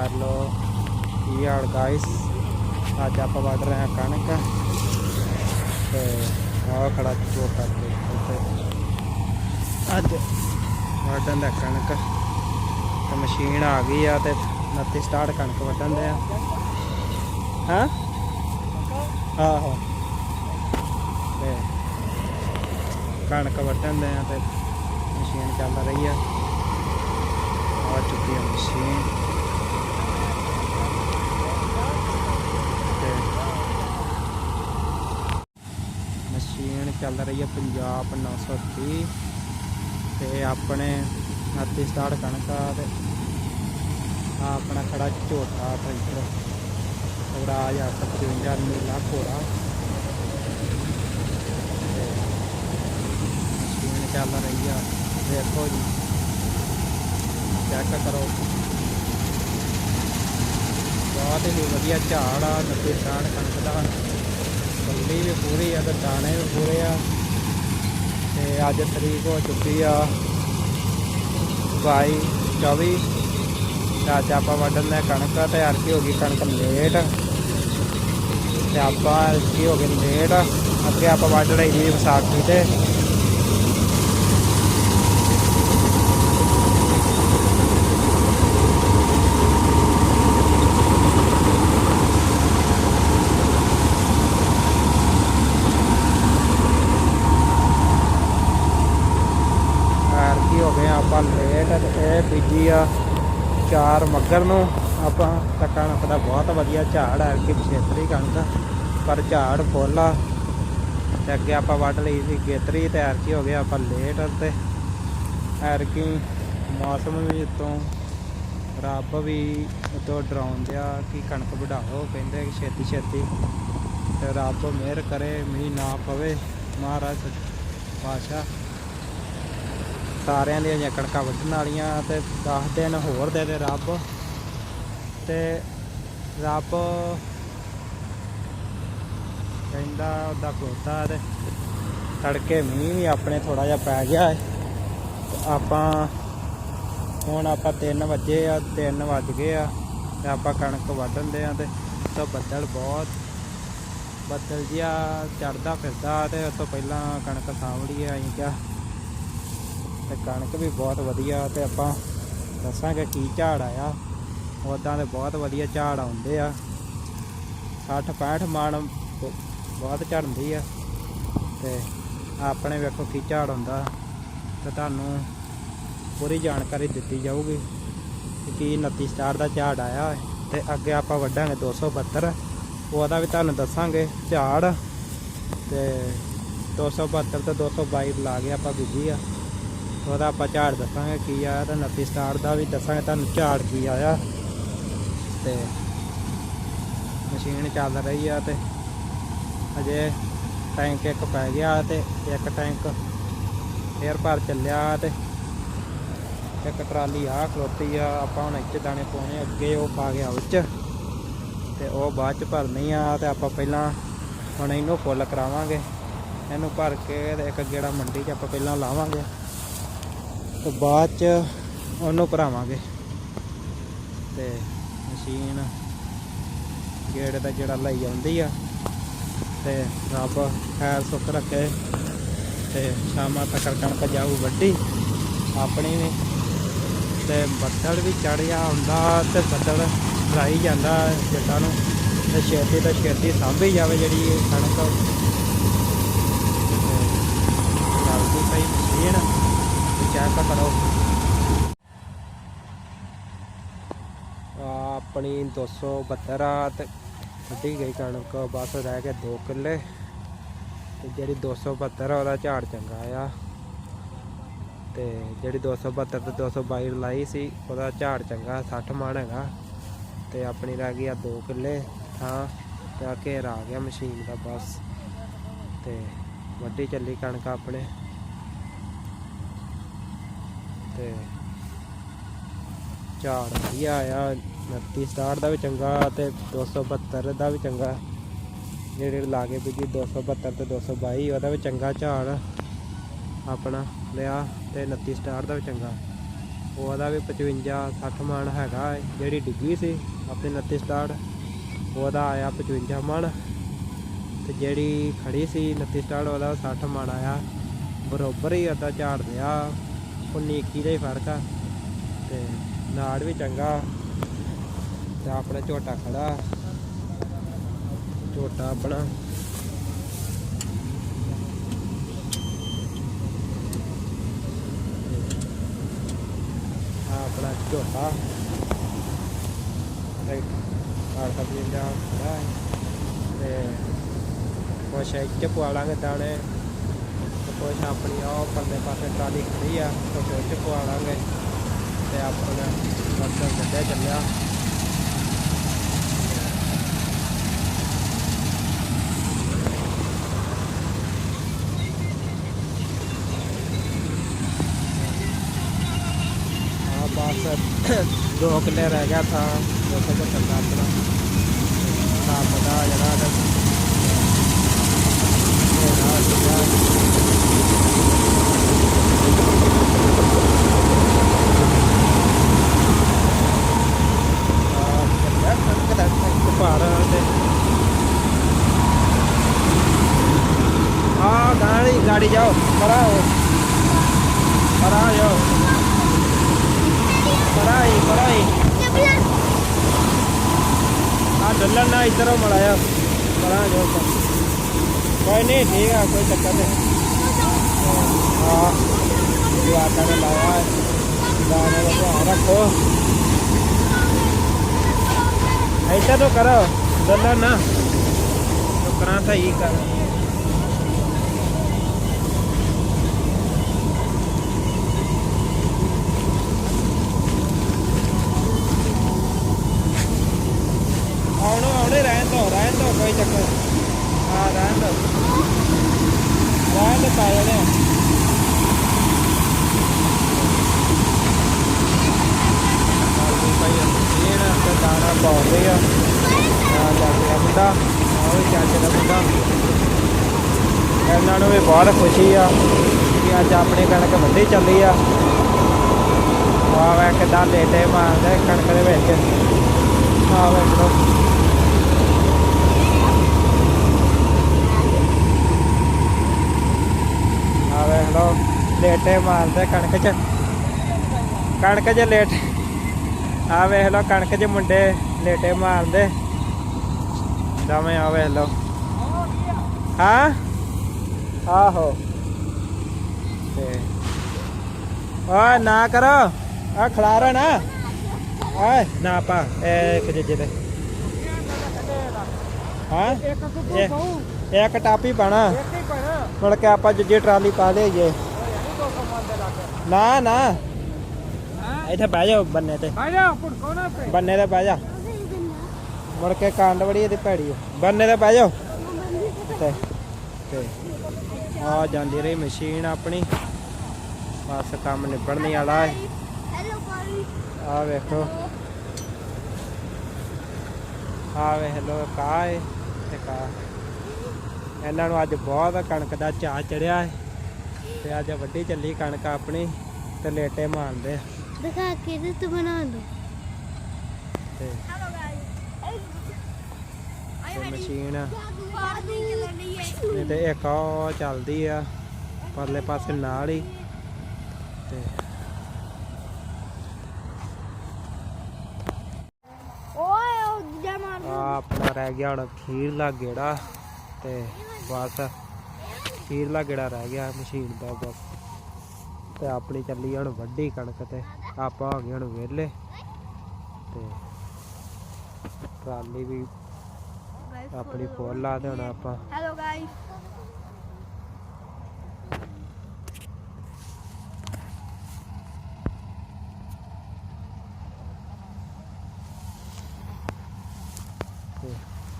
Hello ਕੀ ਹਾਲ guys ਅੱਜ ਆਪਾਂ ਵੱਢ ਰਹੇ ਹਾਂ ਕਣਕ। ਤੇ ਆਹ ਖੜਾ ਝੋਟਾ ਤੇ ਅੱਜ ਵੱਢਣ ਦਾ ਕਣਕ। ਤੇ ਮਸ਼ੀਨ ਆ ਗਈ ਆ ਤੇ ਨੱਤੀ ਸਟਾਰਟ ਕਣਕ ਵੱਢਣ ਦੇ ਆ। ਹਾਂ? ਆਹੋ। ਤੇ ਕਣਕ ਵੱਢਣ ਦੇ ਆ ਤੇ ਮਸ਼ੀਨ ਚੱਲ ਰਹੀ ਆ। ਆ ਚੁੱਕੀ ਆ ਮਸ਼ੀਨ ਤੇ ਮਸ਼ੀਨ ਚੱਲ ਰਹੀ ਹੈ ਪੰਜਾਬ 930 ਤੇ ਆਪਣੇ ਨਾਤੀ ਸਟਾਰਟ ਕਣਕ ਆ ਤੇ ਆ ਆਪਣਾ ਖੜਾ ਝੋਟਾ ਟਰੈਕਟਰ, ਸਵਰਾਜ 855 ਨੀਲਾ ਘੋੜਾ। ਮਸ਼ੀਨ ਚੱਲ ਰਹੀ ਆ, ਦੇਖੋ ਜੀ। ਚੈੱਕ ਕਰੋ। ਬਹੁਤ ਹੀ ਵਧੀਆ ਝਾੜ ਆ ਨੱਬੇ ਸਾਣ ਕਣਕ ਦਾ। ਬੱਲੀ ਵੀ ਪੂਰੀ ਆ ਤੇ ਦਾਣੇ ਵੀ ਪੂਰੇ ਆ। ਤੇ ਅੱਜ ਤਰੀਕ ਹੋ ਚੁੱਕੀ ਆ 22 24 ਤੇ ਅੱਜ ਆਪਾਂ ਵੱਢਣ ਦਾ ਕਣਕ ਤੇ ਅਰਕੀ ਹੋ ਗਈ ਕਣਕ ਲੇਟ। ਤੇ ਆਪਾਂ ਅਰਕੀ ਹੋ ਗਈ ਲੇਟ, ਅੱਗੇ ਆਪਾਂ ਵੱਢ ਲਈ ਜੀ ਵਿਸਾਖੀ ਤੇ ਐਰ ਕੀ ਹੋ ਗਏ ਆਪਾਂ ਲੇਟ ਤੇ ਇਹ ਬੀਜੀ ਆ ਚਾਰ ਮੱਗਰ ਨੂੰ। ਆਪਾਂ ਤਾਂ ਕਣਕ ਦਾ ਬਹੁਤ ਵਧੀਆ ਝਾੜ ਐਰ ਕੀ ਛੇਤਰੀ ਕਣਕ, ਪਰ ਝਾੜ ਫੁੱਲ ਆ। ਤੇ ਅੱਗੇ ਆਪਾਂ ਵੱਢ ਲਈ ਸੀ ਗੇਤਰੀ ਤੇ ਐਰ ਹੋ ਗਿਆ ਆਪਾਂ ਲੇਟ ਤੇ। ਐਰਕੀ ਮੌਸਮ ਵੀ ਤੋਂ ਰੱਬ ਵੀ ਉਤੋਂ ਡਰਾਉਂਦੇ ਆ ਕਿ ਕਣਕ ਵਢਾਓ, ਕਹਿੰਦੇ ਕਿ ਛੇਤੀ ਛੇਤੀ। ਤੇ ਰੱਬ ਮਿਹਰ ਕਰੇ, ਮੀਂਹ ਨਾ ਪਵੇ। ਮਹਾਰਾਜ ਪਾਸ਼ਾ ਸਾਰਿਆਂ ਦੀਆਂ ਜਿਹੀਆਂ ਕਣਕਾਂ ਵੱਢਣ ਵਾਲੀਆਂ ਤੇ 10 ਦਿਨ ਹੋਰ ਦੇ ਦੇ ਰੱਬ। ਤੇ ਰੱਬ ਕਹਿੰਦਾ ਉਹਦਾ ਖੋਤਾ ਤੇ ਤੜਕੇ ਮੀਂਹ ਵੀ ਆਪਣੇ ਥੋੜਾ ਜਿਹਾ ਪੈ ਗਿਆ ਹੈ ਆਪਾਂ ਹੁਣ ਆਪਾਂ 3 ਵਜੇ ਆ 3 ਵੱਜ ਗਏ ਆ ਤੇ ਆਪਾਂ ਕਣਕ ਵੱਢਣ ਦੇ ਆ ਤੇ ਤਾਂ ਬੱਦਲ ਬਹੁਤ, ਬੱਦਲ ਜਿਹਾ ਚੜਦਾ ਫਿਰਦਾ ਤੇ ਉਸ ਤੋਂ ਪਹਿਲਾਂ ਕਣਕ ਸਾਂਭੜੀ ਆ ਅਸੀਂ ਕਿਹਾ ਤੇ ਕਣਕ ਵੀ ਬਹੁਤ ਵਧੀਆ ਤੇ ਆਪਾਂ ਦੱਸਾਂਗੇ ਕੀ ਝਾੜ ਆਇਆ। ਉਦਾਂ ਦੇ ਬਹੁਤ ਵਧੀਆ ਝਾੜ ਆਉਂਦੇ ਆ। 60 65 ਮਣ ਬ- ਬਹੁਤ ਝੜਦੀ ਆ ਤੇ ਆਪਣੇ ਵੇਖੋ ਕੀ ਝਾੜ ਹੁੰਦਾ ਤੇ ਤੁਹਾਨੂੰ ਪੂਰੀ ਜਾਣਕਾਰੀ ਦਿੱਤੀ ਜਾਊਗੀ ਕਿ ਕੀ 29 ਸਟਾਰ ਦਾ ਝਾੜ ਆਇਆ ਹੈ ਤੇ ਅੱਗੇ ਆਪਾਂ ਵੱਢਾਂਗੇ 272 ਉਹਦਾ ਵੀ ਤੁਹਾਨੂੰ ਦੱਸਾਂਗੇ ਝਾੜ ਤੇ 272 ਤੇ 222 ਲਾ ਕੇ ਆਪਾਂ ਬੀਜੀ ਆ। ਉਹਦਾ ਆਪਾਂ ਝਾੜ ਦੱਸਾਂਗੇ ਕੀ ਆਇਆ ਤੇ 29 ਸਟਾਰ ਦਾ ਵੀ ਦੱਸਾਂਗੇ, ਤੁਹਾਨੂੰ ਝਾੜ ਕੀ ਆਇਆ। ਤੇ ਮਸ਼ੀਨ ਚੱਲ ਰਹੀ ਆ ਤੇ ਅਜੇ ਟੈਂਕ ਇੱਕ ਪੈ ਗਿਆ ਤੇ ਇੱਕ ਟੈਂਕ ਫੇਰ ਭਰ ਚੱਲਿਆ ਤੇ ਇੱਕ ਟਰਾਲੀ ਆ ਖਲੋਤੀ ਆ, ਆਪਾਂ ਹੁਣ ਇੱਥੇ ਦਾਣੇ ਪਾਉਣੇ ਅੱਗੇ ਉਹ ਪਾ ਗਿਆ ਵਿੱਚ। ਤੇ ਉਹ ਬਾਅਦ ਚ ਭਰਨੀ ਆ ਤੇ ਆਪਾਂ ਪਹਿਲਾਂ ਹੁਣ ਇਹਨੂੰ ਫੁੱਲ ਕਰਾਵਾਂਗੇ। ਇਹਨੂੰ ਭਰ ਕੇ ਤੇ ਇੱਕ ਗੇੜਾ ਮੰਡੀ 'ਚ ਆਪਾਂ ਪਹਿਲਾਂ ਲਾਵਾਂਗੇ। ਤੇ ਬਾਅਦ ਚ ਉਹਨੂੰ ਭਰਾਵਾਂਗੇ। ਤੇ ਮਸ਼ੀਨ ਗੇੜੇ ਦਾ ਜਿਹੜਾ ਲਈ ਆਉਂਦੀ ਆ, ਤੇ ਰੱਬ ਖੈਰ ਸੁੱਖ ਰੱਖੇ, ਤੇ ਸ਼ਾਮਾਂ ਤੱਕ ਕਣਕ ਜਾਊ ਵੱਡੀ ਆਪਣੀ ਵੀ। ਤੇ ਬੱਦਲ ਵੀ ਚੜਿਆ ਹੁੰਦਾ ਤੇ ਬੱਦਲ ਰਾਈ ਜਾਂਦਾ ਜੱਟਾਂ ਨੂੰ, ਤੇ ਛੇਤੀ ਤੋਂ ਛੇਤੀ ਸਾਂਭੀ ਜਾਵੇ ਜਿਹੜੀ ਇਹ ਕਣਕ। ਤੇ ਪਈ ਮਸ਼ੀਨ। ਚੈੱਕ ਕਰੋ। ਆਪਣੀ 272 ਆ ਤੇ ਵੱਢੀ ਗਈ ਕਣਕ, ਬਸ ਰਹਿ ਗਏ 2 ਕਿੱਲੇ। ਤੇ ਜਿਹੜੀ 272 ਆ, ਉਹਦਾ ਝਾੜ ਚੰਗਾ ਆ। ਤੇ ਜਿਹੜੀ 272 ਤੇ 222 ਲਾਈ ਸੀ, ਉਹਦਾ ਝਾੜ ਚੰਗਾ 60 ਮਣ ਹੈਗਾ। ਤੇ ਆਪਣੀ ਰਹਿ ਗਈ ਆ 2 ਕਿੱਲੇ, ਥਾਂ ਤੇ ਆ ਘੇਰਾ ਆ ਗਿਆ ਮਸ਼ੀਨ ਦਾ ਬਸ। ਤੇ ਵੱਡੀ ਚੱਲੀ ਕਣਕ ਆਪਣੇ। ਤੇ ਝਾੜ ਵਧੀਆ ਆਇਆ 29 ਸਟਾਰ ਦਾ ਵੀ ਚੰਗਾ ਤੇ 272 ਦਾ ਵੀ ਚੰਗਾ। ਜਿਹੜੇ ਲਾਗੇ ਬੀਜੀ 272 ਤੇ 222 ਉਹਦਾ ਵੀ ਚੰਗਾ ਝਾੜ ਆਪਣਾ ਲਿਆ ਤੇ 29 ਸਟਾਰ ਦਾ ਵੀ ਚੰਗਾ। ਉਹਦਾ ਵੀ 55 60 ਮਣ ਹੈਗਾ, ਜਿਹੜੀ ਡਿੱਗੀ ਸੀ ਆਪਣੀ 29 ਸਟਾਰਟ ਉਹਦਾ ਆਇਆ 55 ਮਣ। ਤੇ ਜਿਹੜੀ ਖੜੀ ਸੀ 29 ਸਟਾਰਟ ਉਹਦਾ 60 ਮਣ ਆਇਆ। ਬਰੋਬਰ ਹੀ ਉਹਦਾ ਝਾੜ ਲਿਆ 19 21 ਦਾ ਹੀ ਫ਼ਰਕ ਆ। ਤੇ ਨਾੜ ਵੀ ਚੰਗਾ। ਤੇ ਆਪਣਾ ਝੋਟਾ ਖੜਾ। ਝੋਟਾ ਆਪਣਾ। ਆਪਣਾ ਝੋਟਾ। ਰਾਈਟ ਆਹ ਸਬਜ਼ੀ ਦਾ ਖੜਾ। ਹੈ ਤੇ ਕੁਛ ਇੱਥੇ ਪਵਾ ਲਾਂਗੇ ਦਾਣੇ। ਕੁਛ ਆਪਣੀ ਉਹ ਪਰਲੇ ਪਾਸੇ ਟਰਾਲੀ ਖੜੀ ਆ ਕੁਛ ਇੱਥੇ ਪਵਾ ਲਾਂਗੇ। ਤੇ ਆਪਣਾ ਮਤਲਬ ਗੱਡਾ ਚੱਲਿਆ। ਦੋ ਕਿੱਲੇ ਰਹਿ ਗਿਆ ਥਾਂ, ਉੱਥੇ ਕੋ ਆਪਣਾ। ਤਾਂ ਪਤਾ ਜਿਹੜਾ ਇਹਦਾ ਇਹ ਰਾਹ ਸੀਗਾ। ਆਹ ਚੱਲਿਆ ਕਣਕ ਦਾ ਇੱਕ ਭਾਰ ਤੇ ਆ ਗਾੜੀ ਗਾੜੀ Parado. Parado yo. Para ahí, para ahí. આ ઢલ્લણના ઇસરો મળાયા પરા જો કોઈ નહીં ઠીક આ કોઈ ચક્કર નહીં હા જો આ તને લાવવા દાને તો રાખો ऐसा तो करो दल्ला ना तो करा था ये करो ਰਹਿਣ ਦੋ ਕੋਈ ਚੱਕਰ ਹਾਂ ਰਹਿਣ ਦਾਣਾ ਪਾਉਂਦੇ ਆ ਆ ਚਾਚੇ ਦਾ ਮੁੰਡਾ ਆ ਚਾਚੇ ਦਾ ਮੁੰਡਾ ਇਹਨਾਂ ਨੂੰ ਵੀ ਬਹੁਤ ਖੁਸ਼ੀ ਆ ਕਿ ਅੱਜ ਆਪਣੀ ਕਣਕ ਵੱਢੀ ਚੱਲੀ ਆ ਆ ਵੇ ਕਿਦਾਂ ਲੇਟੇ ਮਾਰਦੇ ਕਣਕ ਦੇ ਵਿੱਚ ਆਹ ਵੇਖ ਲੋ ਆ ਵੇਖ ਲੋ ਲੇਟੇ ਮਾਰਦੇ ਕਣਕ 'ਚ। ਕਣਕ 'ਚ ਲੇਟ ਆ ਵੇਖ ਲੋ ਕਣਕ 'ਚ ਮੁੰਡੇ ਲੇਟੇ ਮਾਰਦੇ ਦਵੇਂ ਆ ਵੇਖ ਲੋ ਹਾਂ? ਆਹੋ। ਤੇ ਓਏ ਨਾ ਕਰੋ। ਆ ਖਲਾਰਾ ਨਾ। ਓਏ ਨਾ ਪਾ। ਇੱਕ ਜੇ ਤੇ ਹਾਂ? ਇੱਕ ਟਾਪੀ ਪਾਣਾ ਮੁੜ ਕੇ ਆਪਾਂ ਜੇ ਟਰਾਲੀ ਪਾ ਲਈਏ। ਨਾ ਨਾ। ਇੱਥੇ ਬਹਿ ਜਾਓ ਬੰਨੇ ਤੇ। ਬੰਨੇ ਤੇ ਬਹਿ ਜਾ। ਮੁੜ ਕੇ ਕਾਂਡ ਬੜੀ ਇਹਦੀ ਭੈੜੀ। ਬੰਨੇ ਤੇ ਬਹਿ ਤੇ ਤੇ। ਆ ਜਾਂਦੀ ਰਹੀ ਮਸ਼ੀਨ ਆਪਣੀ। ਬਸ ਕੰਮ ਨਿਬੜਨ ਵਾਲਾ ਹੈ ਆ ਵੇਖੋ। ਆ ਵੇਖ ਲੋ ਕਾ ਹੈ ਤੇ ਕਾ ਇਹਨਾਂ ਨੂੰ ਅੱਜ ਬਹੁਤ ਕਣਕ ਦਾ ਚਾਅ ਚੜਿਆ ਹੈ ਤੇ ਅੱਜ ਵੱਡੀ ਚੱਲੀ ਕਣਕ ਆਪਣੀ ਤੇ ਲੇਟੇ ਮਾਰਦੇ ਆ। ਦਿਖਾ ਕੇ ਤੇ ਤੂੰ ਬਣਾ ਦੋ। ਤੇ ਮਸ਼ੀਨ ਨਹੀਂ ਤੇ ਇੱਕ ਉਹ ਚੱਲਦੀ ਆ ਪਰਲੇ ਪਾਸੇ ਨਾਲ ਹੀ। ਤੇ ਓਏ ਉਹ ਦੂਜਾ ਮਾਰ ਆ ਆਪਣਾ ਰਹਿ ਗਿਆ ਹੁਣ ਖੀਰਲਾ ਗੇੜਾ। ਤੇ ਬਸ ਖੀਰਲਾ ਗੇੜਾ ਰਹਿ ਗਿਆ ਮਸ਼ੀਨ ਦਾ ਬਸ। ਤੇ ਆਪਣੀ ਚੱਲੀ ਹੁਣ ਵੱਡੀ ਕਣਕ ਤੇ ਆਪਾਂ ਹੋ ਗਏ ਹੁਣ ਵਿਹਲੇ। ਤੇ ਟਰਾਲੀ ਵੀ ਆਪਣੀ ਫੁੱਲ ਲਾ ਹੁਣ ਆਪਾਂ ਹੈਲੋ ਗਾਇਸ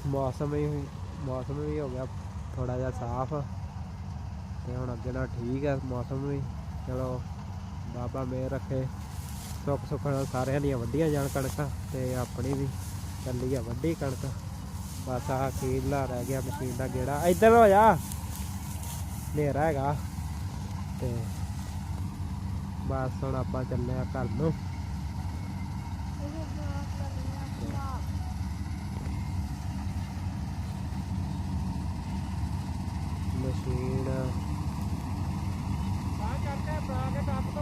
ਮੌਸਮ ਵੀ ਮੌਸਮ ਵੀ ਹੋ ਗਿਆ ਥੋੜਾ ਜਿਹਾ ਸਾਫ਼ ਤੇ ਹੁਣ ਅੱਗੇ ਨਾਲ ਠੀਕ ਹੈ ਮੌਸਮ ਵੀ। ਚਲੋ, ਬਾਬਾ ਮੇਰ ਰੱਖੇ। ਸੁੱਖ ਸੁੱਖ ਨਾਲ ਸਾਰਿਆਂ ਦੀਆਂ ਵੱਡੀਆਂ ਜਾਣ ਕਣਕਾਂ ਤੇ ਆਪਣੀ ਵੀ ਚੱਲੀ ਆ ਵੱਡੀ ਕਣਕ। ਬਸ ਆ ਖੀਰਲਾ ਰਹਿ ਗਿਆ ਮਸ਼ੀਨ ਦਾ ਗੇੜਾ। ਇੱਧਰ ਹੋ ਜਾ। ਹਨੇਰਾ ਹੈਗਾ ਤੇ ਬਸ ਹੁਣ ਆਪਾਂ ਚੱਲੇ ਆ ਘਰ ਨੂੰ ਮਸ਼ੀਨ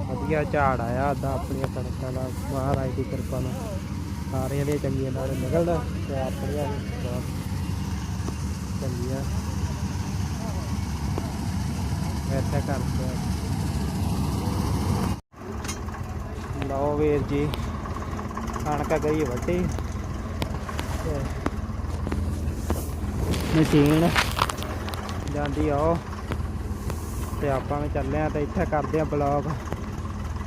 ਵਧੀਆ ਝਾੜ ਆਇਆ, ਅੱਧਾ ਆਪਣੀਆਂ ਕਣਕਾਂ ਦਾ। ਮਹਾਰਾਜ ਦੀ ਕਿਰਪਾ ਨਾਲ। ਸਾਰਿਆਂ ਦੇ ਚੰਗੀਆਂ ਨਾਲ ਨਿਕਲਦਾ, ਤੇ ਆਪਣੀਆਂ ਬਹੁਤ ਚੰਗੀਆਂ। ਇੱਥੇ ਕਰਦੇ ਲਓ ਵੀਰ ਜੀ, ਕਣਕ ਗਈ ਵੱਢੀ। ਮਸ਼ੀਨ ਜਾਂਦੀ ਆ ਉਹ। ਤੇ ਆਪਾਂ ਵੀ ਚੱਲੇ ਆ ਤੇ ਇੱਥੇ ਕਰਦੇ ਆ ਬਲੌਗ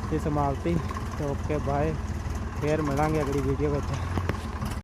ਦੀ ਸਮਾਪਤੀ ਤੇ ਓਕੇ ਬਾਏ ਫੇਰ ਮਿਲਾਂਗੇ ਅਗਲੀ ਵੀਡੀਓ ਵਿੱਚ।